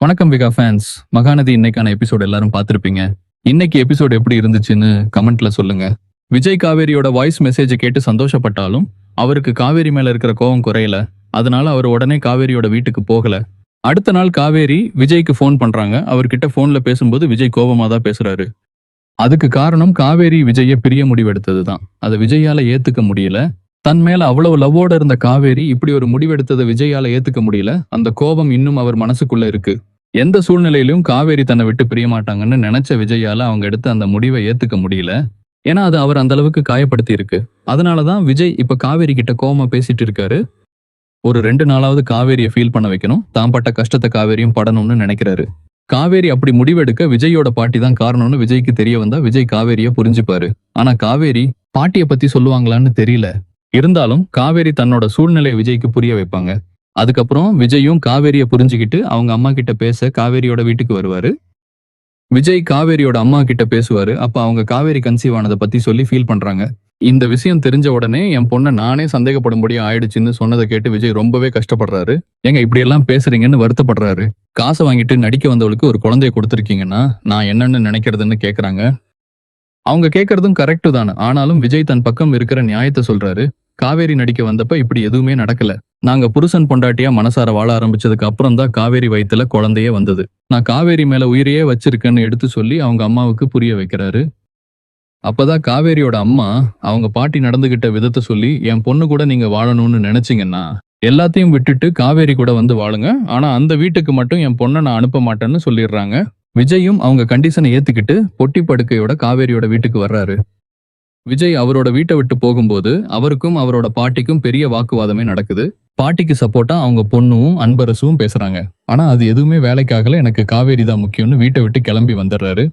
வணக்கம் விகா ஃபேன்ஸ் மகாநதி இன்னைக்கான எபிசோடு எல்லாரும் பார்த்துருப்பீங்க. இன்னைக்கு எபிசோடு எப்படி இருந்துச்சுன்னு கமெண்ட்ல சொல்லுங்க. விஜய் காவேரியோட வாய்ஸ் மெசேஜை கேட்டு சந்தோஷப்பட்டாலும் அவருக்கு காவேரி மேல இருக்கிற கோவம் குறையல. அதனால அவர் உடனே காவேரியோட வீட்டுக்கு போகல. அடுத்த நாள் காவேரி விஜய்க்கு ஃபோன் பண்றாங்க. அவர்கிட்ட ஃபோன்ல பேசும்போது விஜய் கோவமா தான் பேசுறாரு. அதுக்கு காரணம் காவேரி விஜய பிரிய முடிவெடுத்தது தான் அதை விஜயால ஏத்துக்க முடியல. தன் மேல அவ்வளவு லவ்வோட இருந்த காவேரி இப்படி ஒரு முடிவெடுத்ததை விஜயால ஏத்துக்க முடியல. அந்த கோபம் இன்னும் அவர் மனசுக்குள்ள இருக்கு. எந்த சூழ்நிலையிலும் காவேரி தன்னை விட்டு பிரிய மாட்டாங்கன்னு நினைச்ச விஜயால அவங்க எடுத்த அந்த முடிவை ஏத்துக்க முடியல. ஏன்னா அது அவர் அந்த அளவுக்கு காயப்படுத்தி இருக்கு. அதனாலதான் விஜய் இப்ப காவேரி கிட்ட கோவமா பேசிட்டு இருக்காரு. ஒரு ரெண்டு நாளாவது காவேரியை ஃபீல் பண்ண வைக்கணும். தான் பட்ட கஷ்டத்தை காவேரியும் படணும்னு நினைக்கிறாரு. காவேரி அப்படி முடிவெடுக்க விஜயோட பாட்டி தான் காரணம்னு விஜய்க்கு தெரிய வந்தா விஜய் காவேரிய புரிஞ்சுப்பாரு. ஆனா காவேரி பாட்டிய பத்தி சொல்லுவாங்களான்னு தெரியல. இருந்தாலும் காவேரி தன்னோட சூழ்நிலையை விஜய்க்கு புரிய வைப்பாங்க. அதுக்கப்புறம் விஜயும் காவேரிய புரிஞ்சுக்கிட்டு அவங்க அம்மா கிட்ட பேச காவேரியோட வீட்டுக்கு வருவாரு. விஜய் காவேரியோட அம்மா கிட்ட பேசுவாரு. அப்ப அவங்க காவேரி கன்சீவ் ஆனதை பத்தி சொல்லி ஃபீல் பண்றாங்க. இந்த விஷயம் தெரிஞ்ச உடனே என் பொண்ணை நானே சந்தேகப்படும்படியும் ஆயிடுச்சுன்னு சொன்னதை கேட்டு விஜய் ரொம்பவே கஷ்டப்படுறாரு. ஏங்க இப்படி எல்லாம் பேசுறீங்கன்னு வருத்தப்படுறாரு. காசை வாங்கிட்டு நடிக்க வந்தவளுக்கு ஒரு குழந்தைய கொடுத்துருக்கீங்கன்னா நான் என்னன்னு நினைக்கிறதுன்னு கேக்குறாங்க. அவங்க கேட்கறதும் கரெக்டு தானே. ஆனாலும் விஜய் தன் பக்கம் இருக்கிற நியாயத்தை சொல்றாரு. காவேரி நடிக்க வந்தப்ப இப்படி எதுவுமே நடக்கல. நாங்க புருஷன் பொண்டாட்டியா மனசார வாழ ஆரம்பிச்சதுக்கு அப்புறம் தான் காவேரி வயிற்றுல குழந்தையே வந்தது. நான் காவேரி மேல உயிரையே வச்சிருக்கேன்னு எடுத்து சொல்லி அவங்க அம்மாவுக்கு புரிய வைக்கிறாரு. அப்பதான் காவேரியோட அம்மா அவங்க பாட்டி நடந்துகிட்ட விதத்தை சொல்லி என் பொண்ணு கூட நீங்க வாழணும்னு நினைச்சீங்கன்னா எல்லாத்தையும் விட்டுட்டு காவேரி கூட வந்து வாழுங்க. ஆனா அந்த வீட்டுக்கு மட்டும் என் பொண்ணை நான் அனுப்ப மாட்டேன்னு சொல்லிடுறாங்க. விஜயும் அவங்க கண்டிஷனை ஏத்துக்கிட்டு பொட்டி படுக்கையோட காவேரியோட வீட்டுக்கு வர்றாரு. விஜய் அவரோட வீட்டை விட்டு போகும்போது அவருக்கும் அவரோட பாட்டிக்கும் பெரிய வாக்குவாதமே நடக்குது. பாட்டிக்கு சப்போர்ட்டா அவங்க பொண்ணும் அன்பரசும் பேசுறாங்க. ஆனா அது எதுவுமே வேலைக்காகல எனக்கு காவேரி தான் முக்கியம்னு வீட்டை விட்டு கிளம்பி வந்துடுறாரு.